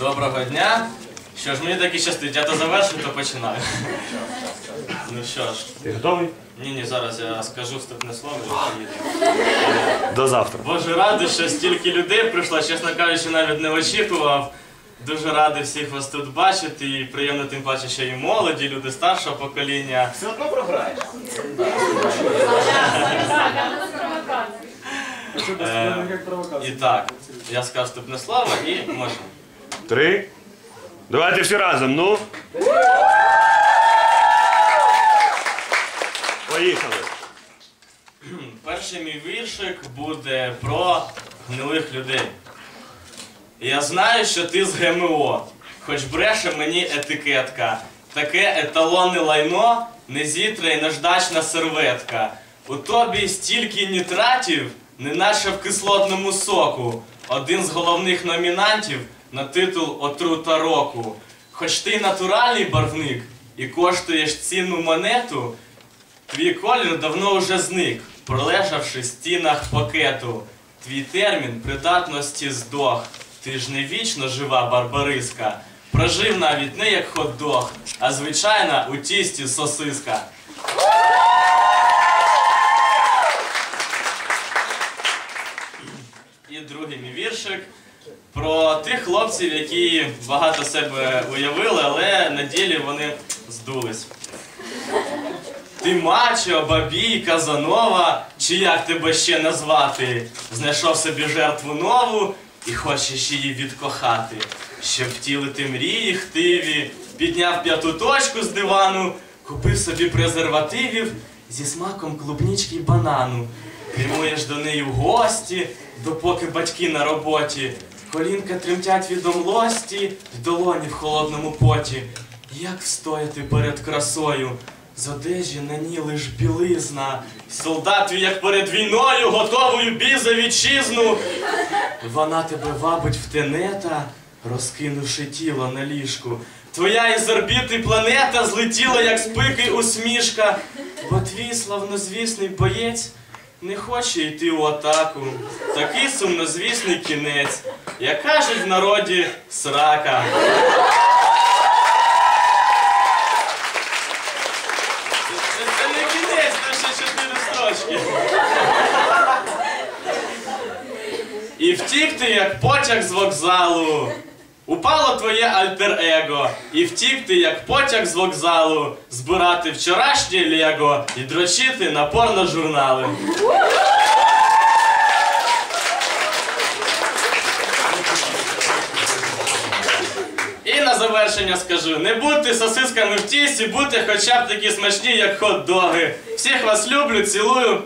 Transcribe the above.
Доброго дня. Що ж, мені так щастить, я то завершу, то починаю. Ну що ж, Ти готовий? ні, ні, зараз я скажу вступне слово і поїду. До завтра. Боже, радий, що стільки людей прийшло, чесно кажучи, навіть не очікував. Дуже радий всіх вас тут бачити і приємно тим паче, що і молоді, люди старшого покоління. Все одно програєш. Е, і так, я скажу вступне слово і можна. Три. Давайте всі разом, ну. Поїхали. Перший мій віршик буде про гнилих людей. Я знаю, що ти з ГМО, хоч бреше мені етикетка. Таке еталонне лайно, не зітра й наждачна серветка. У тобі стільки нітратів, не наче в кислотному соку. Один з головних номінантів на титул Отрута року. Хоч ти натуральний барвник і коштуєш цінну монету, Твій колір давно вже зник, пролежавши в стінах пакету. Твій термін придатності здох. Ти ж не вічно жива барбариска. Прожив навіть не як хот-дог, а звичайна у тісті сосиска. І другий мій віршик про тих хлопців, які багато себе уявили, але на ділі вони здулись. Ти мачо, бабій, Казанова, чи як тебе ще назвати? Знайшов собі жертву нову і хочеш її відкохати. Щоб втілити мрії хтиві, підняв п'яту точку з дивану, купив собі презервативів зі смаком клубнічки й банану. Прямуєш до неї в гості, допоки батьки на роботі. Колінка тремтять від омлості, долоні в холодному поті. Як встояти перед красою? З одежі на ній лиш білизна. Солдат як перед війною, готовою бій за вітчизну. Вона тебе вабить в тенета, розкинувши тіло на ліжку. Твоя із орбіти планета злетіла, як з пики усмішка, бо твій славнозвісний боєць не хоче йти у атаку. Такий сумнозвісний кінець, як кажуть в народі, срака. Це, це не кінець, це ще чотири строчки. І втік ти, як потяг з вокзалу. Упало твоє альтер-его. І втік ти, як потяг з вокзалу, збирати вчорашнє лего і дрочити на порножурнали. І на завершення скажу: не будьте сосисками в тісті, будьте хоча б такі смачні, як хот-доги. Всіх вас люблю, цілую.